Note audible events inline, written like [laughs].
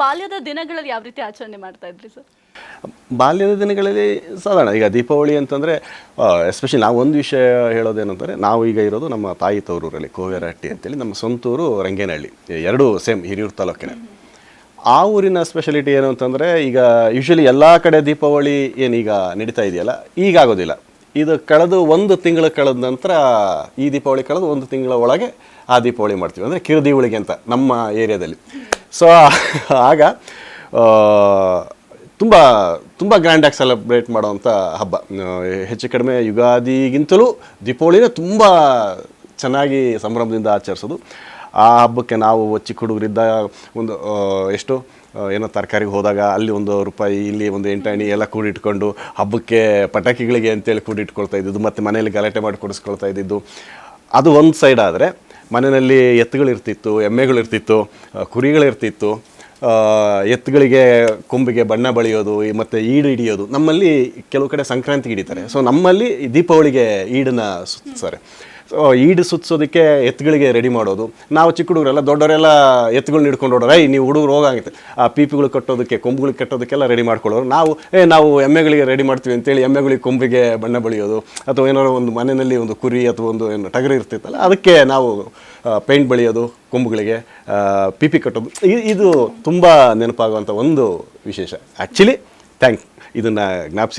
ಬಾಲ್ಯದ ದಿನಗಳಲ್ಲಿ ಯಾವ ರೀತಿ ಆಚರಣೆ ಮಾಡ್ತಾ ಇದ್ರಿ ಸರ್? ಬಾಲ್ಯದ ದಿನಗಳಲ್ಲಿ ಸಾಧಾರಣ, ಈಗ ದೀಪಾವಳಿ ಅಂತಂದರೆ ಎಸ್ಪೆಷಲಿ ನಾವು ಒಂದು ವಿಷಯ ಹೇಳೋದೇನಂದರೆ ನಾವು ಈಗ ಇರೋದು ನಮ್ಮ ತಾಯಿ ತವರೂರಲ್ಲಿ, ಕೋವೇರಹಟ್ಟಿ ಅಂತೇಳಿ ನಮ್ಮ ಸ್ವಂತೂರು ರಂಗೇನಹಳ್ಳಿ, ಎರಡೂ ಸೇಮ್ ಹಿರಿಯೂರು ತಾಲೂಕಿನ. ಆ ಊರಿನ ಸ್ಪೆಷಲಿಟಿ ಏನು ಅಂತಂದರೆ, ಈಗ ಯೂಶ್ವಲಿ ಎಲ್ಲ ಕಡೆ ದೀಪಾವಳಿ ಏನೀಗ ನಡೀತಾ ಇದೆಯಲ್ಲ, ಈಗ ಆಗೋದಿಲ್ಲ. ಇದು ಕಳೆದು ಒಂದು ತಿಂಗಳು ಕಳೆದ ನಂತರ ಈ ದೀಪಾವಳಿ ಕಳೆದು ಒಂದು ತಿಂಗಳ ಒಳಗೆ ಆ ದೀಪಾವಳಿ ಮಾಡ್ತೀವಿ. ಅಂದರೆ ಕಿರುದೀವಳಿಗೆ ಅಂತ ನಮ್ಮ ಏರಿಯಾದಲ್ಲಿ. ಸೊ [laughs] ಆಗ ತುಂಬ ತುಂಬ ಗ್ರ್ಯಾಂಡಾಗಿ ಸೆಲೆಬ್ರೇಟ್ ಮಾಡೋವಂಥ ಹಬ್ಬ. ಹೆಚ್ಚು ಕಡಿಮೆ ಯುಗಾದಿಗಿಂತಲೂ ದೀಪಾವಳಿನ ತುಂಬ ಚೆನ್ನಾಗಿ ಸಂಭ್ರಮದಿಂದ ಆಚರಿಸೋದು. ಆ ಹಬ್ಬಕ್ಕೆ ನಾವು ಚಿಕ್ಕ ಹುಡುಗರಿದ್ದ ಒಂದು ಎಷ್ಟು ಏನೋ ತರಕಾರಿಗೆ ಹೋದಾಗ ಅಲ್ಲಿ ಒಂದು ರೂಪಾಯಿ, ಇಲ್ಲಿ ಒಂದು ಎಂಟಾಣಿ ಎಲ್ಲ ಕೂಡಿಟ್ಕೊಂಡು ಹಬ್ಬಕ್ಕೆ ಪಟಾಕಿಗಳಿಗೆ ಅಂತೇಳಿ ಕೂಡಿಟ್ಕೊಳ್ತಾ ಇದ್ದಿದ್ದು, ಮತ್ತು ಮನೆಯಲ್ಲಿ ಗಲಾಟೆ ಮಾಡಿ ಕೊಡಿಸ್ಕೊಳ್ತಾ ಇದ್ದಿದ್ದು. ಅದು ಒಂದು ಸೈಡ್ ಆದರೆ ಮನೆಯಲ್ಲಿ ಎತ್ತುಗಳಿರ್ತಿತ್ತು, ಎಮ್ಮೆಗಳಿರ್ತಿತ್ತು ಕುರಿಗಳಿರ್ತಿತ್ತು ಎತ್ತುಗಳಿಗೆ ಕೊಂಬಿಗೆ ಬಣ್ಣ ಬಳಿಯೋದು ಮತ್ತು ಈಡು ಹಿಡಿಯೋದು, ನಮ್ಮಲ್ಲಿ ಕೆಲವು ಕಡೆ ಸಂಕ್ರಾಂತಿ ಹಿಡಿತಾರೆ. ಸೊ ನಮ್ಮಲ್ಲಿ ದೀಪಾವಳಿಗೆ ಈಡನ್ನ ಸುತ್ತಾರೆ ಸೊ ಈಡು ಸುತ್ತಿಸೋದಕ್ಕೆ ಎತ್ತುಗಳಿಗೆ ರೆಡಿ ಮಾಡೋದು. ನಾವು ಚಿಕ್ಕ ಹುಡುಗರೆಲ್ಲ ದೊಡ್ಡವರೆಲ್ಲ ಎತ್ತುಗಳನ್ನ ಹಿಡ್ಕೊಂಡು ಹೊಡೋರು ಐ ನೀವು ಹುಡುಗರು ಹೋಗಾಗುತ್ತೆ ಆ ಪೀಪಿಗಳು ಕಟ್ಟೋದಕ್ಕೆ ಕೊಂಬುಗಳಿಗೆ ಕಟ್ಟೋದಕ್ಕೆಲ್ಲ ರೆಡಿ ಮಾಡ್ಕೊಳ್ಳೋರು. ನಾವು, ಏ, ನಾವು ಎಮ್ಮೆಗಳಿಗೆ ರೆಡಿ ಮಾಡ್ತೀವಿ ಅಂತೇಳಿ ಎಮ್ಮೆಗಳಿಗೆ ಕೊಂಬಿಗೆ ಬಣ್ಣ ಬಳಿಯೋದು, ಅಥವಾ ಏನಾದ್ರು ಒಂದು ಮನೆಯಲ್ಲಿ ಒಂದು ಕುರಿ ಅಥವಾ ಒಂದು ಏನು ಟಗರು ಇರ್ತಿತ್ತಲ್ಲ, ಅದಕ್ಕೆ ನಾವು ಪೇಂಟ್ ಬಳಿಯೋದು ಕೊಂಬುಗಳಿಗೆ ಪಿಪಿ ಕಟ್ಟೋದು ಇದು ತುಂಬ ನೆನಪಾಗುವಂಥ ಒಂದು ವಿಶೇಷ. ಆ್ಯಕ್ಚುಲಿ ಥ್ಯಾಂಕ್ ಇದನ್ನು ಜ್ಞಾಪಿಸಿ